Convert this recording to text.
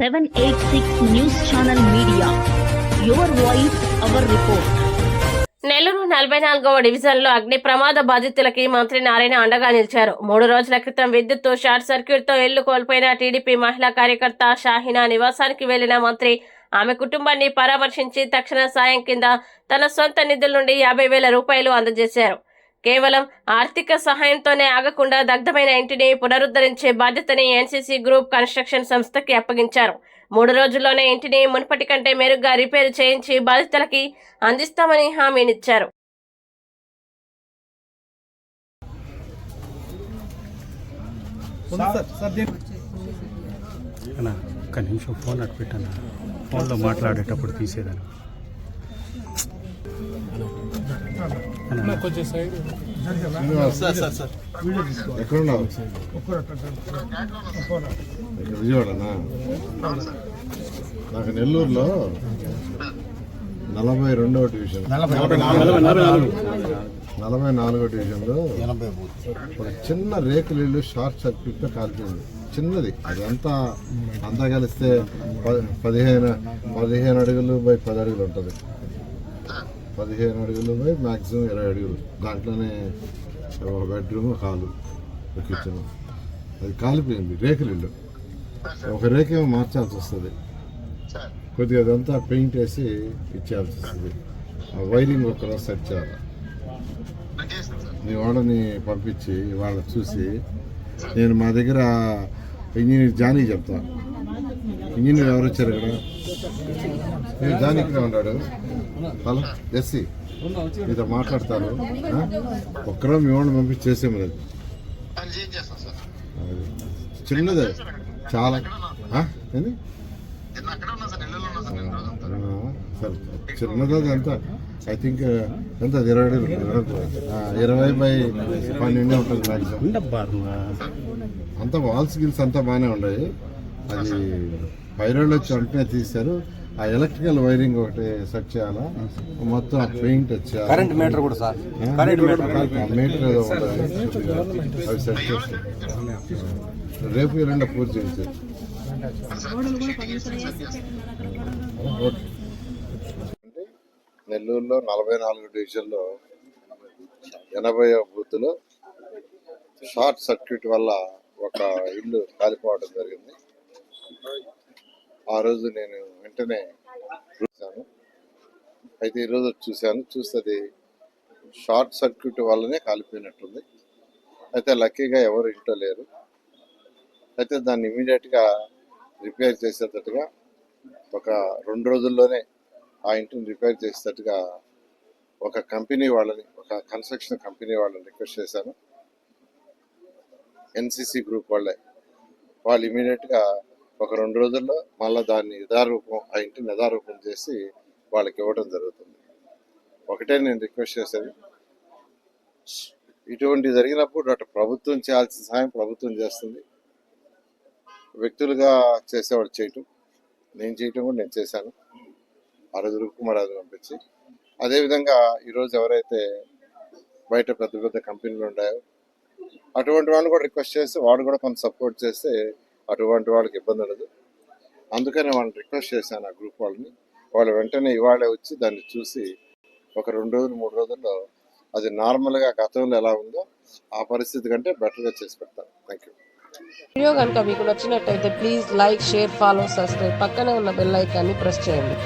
786 news channel media. Your voice our report. Nellore నలభై నాలుగవ డివిజన్లో అగ్ని ప్రమాద బాధితులకి మంత్రి నారాయణ అండగా నిలిచారు. మూడు రోజుల క్రితం విద్యుత్ షార్ట్ సర్క్యూట్తో ఇల్లు కోల్పోయిన టీడీపీ మహిళా కార్యకర్త షాహినా నివాసానికి వెళ్ళిన మంత్రి ఆమె కుటుంబాన్ని పరామర్శించి తక్షణ సాయం కింద తన సొంత నిధుల నుండి యాభై వేల రూపాయలు అందజేశారు. కేవలం ఆర్థిక సహాయంతోనే ఆగకుండా దగ్ధమైన ఇంటిని పునరుద్ధరించే బాధ్యతని ఎన్సీసీ గ్రూప్ కన్స్ట్రక్షన్ సంస్థకి అప్పగించారు. మూడు రోజుల్లోనే ఇంటిని మునుపటి కంటే మెరుగ్గా రిపేరు చేయించి బాధితులకి అందిస్తామని హామీనిచ్చారు. అన్న ఒక్క నిమిషం ఫోన్ అటు పెట్టాను ఫోన్లో మాట్లాడేటప్పుడు తీసేదాన్ని ఎక్కడున్నావు ఇక్కడ విజయవాడనా నాకు నెల్లూరులో నలభై రెండవ డివిజన్ నలభై నాలుగో డివిజన్లో ఒక చిన్న రేకులు ఇల్లు షార్ట్ సర్క్యూట్తో కాల్చింది చిన్నది అదంతా అంతా కలిస్తే పదిహేను పదిహేను అడుగులు బై పది అడుగులు ఉంటుంది పదిహేను అడుగులు బై మ్యాక్సిమం ఇరవై అడుగులు. దాంట్లోనే ఒక బెడ్రూమ్ హాలు కిచెన్ అది కాలిపోయింది రేకులు ఇల్లు. ఒక రేకేమో మార్చాల్సి వస్తుంది. కొద్దిగా అదంతా పెయింట్ వేసి ఇచ్చేయాల్సి వస్తుంది. ఆ వైరింగ్ ఒకరోజు సెట్ చేయాలి. నీ వాళ్ళని పంపించి వాళ్ళ చూసి నేను మా దగ్గర ఇంజనీర్ జానీ చెప్తాను. ఇంజనీర్ ఎవరు వచ్చారు ఇక్కడ? ఇక్కడ ఉన్నాడు. హలో ఎస్సీ మీతో మాట్లాడతాను ఆ? ఒక్కరో మీ వాళ్ళని పంపించి చేసేమని అది. చిన్నదే. చాలా? ఏంది? సరే చిన్నది అది ఎంత ఐ థింక్ ఎంత? ఇరవై ఇరవై బై పన్నెండు ఉంటుంది మ్యాక్సిమం. అంతా వాల్స్ గిల్స్ అంతా బాగానే ఉన్నాయి. అది పైరోళ్ళు వచ్చి వెంటనే తీశారు. ఆ ఎలక్ట్రికల్ వైరింగ్ ఒకటి సెట్ చేయాలా? మొత్తం పెయింట్ వచ్చేయాలి? కరెంట్ మీటర్ కూడా సార్? Current meter meter. ఏదో ఉంటుంది అవి సెట్ చేసి రేపు ఎల్లుండి పూర్తి చేయించారు నెల్లూరులో నలభై నాలుగు డివిజన్లో ఎనభై బూత్లో షార్ట్ సర్క్యూట్ వల్ల ఒక ఇల్లు కాలిపోవడం జరిగింది. ఆ రోజు నేను వెంటనే చూశాను. అయితే ఈరోజు చూశాను. చూస్తే అది షార్ట్ సర్క్యూట్ వల్లనే కాలిపోయినట్టుంది. అయితే లక్కీగా ఎవరు ఇంట్లో లేరు. అయితే దాన్ని ఇమీడియట్గా రిపేర్ చేసేటట్టుగా ఒక రెండు రోజుల్లోనే ఆ ఇంటిని రిపేర్ చేసేటట్టుగా ఒక కంపెనీ వాళ్ళని ఒక కన్స్ట్రక్షన్ కంపెనీ వాళ్ళని రిక్వెస్ట్ చేశాను. ఎన్సిసి గ్రూప్ వాళ్ళే. వాళ్ళు ఇమీడియట్గా ఒక రెండు రోజుల్లో మళ్ళీ దాన్ని యథారూపం ఆ ఇంటిని యథారూపం చేసి వాళ్ళకి ఇవ్వడం జరుగుతుంది. ఒకటే నేను రిక్వెస్ట్ చేసేది. ఇటువంటి జరిగినప్పుడు అటు ప్రభుత్వం చేయాల్సిన సహాయం ప్రభుత్వం చేస్తుంది. వ్యక్తులుగా చేసేవాడు చేయటం నేను చేయటం కూడా నేను చేశాను. ఆ రోజు రూపుకుమారాజు పంపించి. అదేవిధంగా ఈరోజు ఎవరైతే బయట పెద్ద పెద్ద కంపెనీలు ఉన్నాయో అటువంటి వాళ్ళు కూడా రిక్వెస్ట్ చేస్తే వాడు కూడా కొంత సపోర్ట్ చేస్తే అటువంటి వాళ్ళకి ఇబ్బంది ఉండదు. అందుకని వాళ్ళని రిక్వెస్ట్ చేశాను ఆ గ్రూప్ వాళ్ళని. వాళ్ళు వెంటనే ఇవాళే వచ్చి దాన్ని చూసి ఒక రెండు రోజులు మూడు రోజుల్లో అది నార్మల్గా గతంలో ఎలా ఉందో ఆ పరిస్థితి కంటే బెటర్గా చేసి పెడతాను. Thank you. వీడియో కనుక మీకు నచ్చినట్టయితే please like share follow subscribe. పక్కనే ఉన్న బెల్ ఐకాన్ని ప్రెస్ చేయండి.